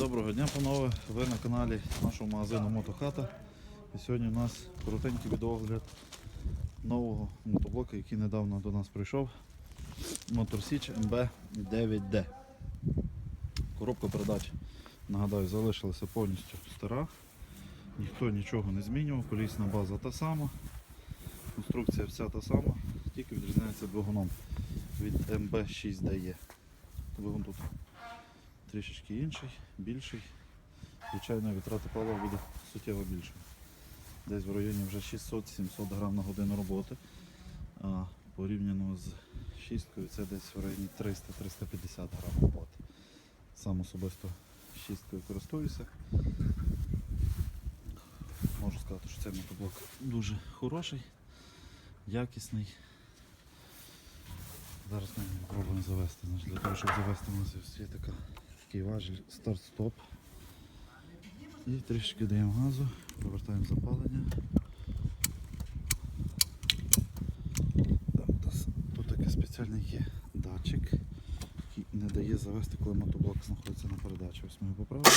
Доброго дня, панове. Ви на каналі нашого магазину Мотохата. І сьогодні у нас коротенький відеогляд нового мотоблока, який недавно до нас прийшов. Моторсіч MB9D. Коробка передач, нагадаю, залишилася повністю стара. Ніхто нічого не змінював, колісна база та сама. Конструкція вся та сама, тільки відрізняється двигуном від MB6DE. Двигун тут трішечки інший, більший. Звичайно, витрата палива буде суттєво більше. Десь в районі вже 600-700 грам на годину роботи. А порівняно з шісткою це десь в районі 300-350 грам роботи. Сам особисто шісткою користуюся. Можу сказати, що цей мотоблок дуже хороший, якісний. Зараз ми пробуємо завести. Значить, для того, щоб завести у нас є така, такий важіль старт-стоп. І трішки даємо газу, повертаємо запалення. Тут такий спеціальний є датчик, який не дає завести, коли мотоблок знаходиться на передачі. Ось ми його поправили.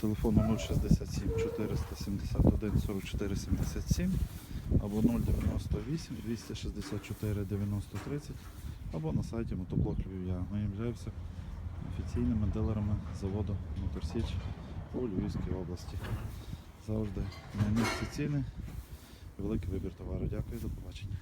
Телефону 067 471 44 77 або 098 264 90 30 або на сайті Мотоблок Львів'я. Ми являємося офіційними дилерами заводу Моторсіч у Львівській області. Завжди найнижчі ціни і великий вибір товару. Дякую, до побачення.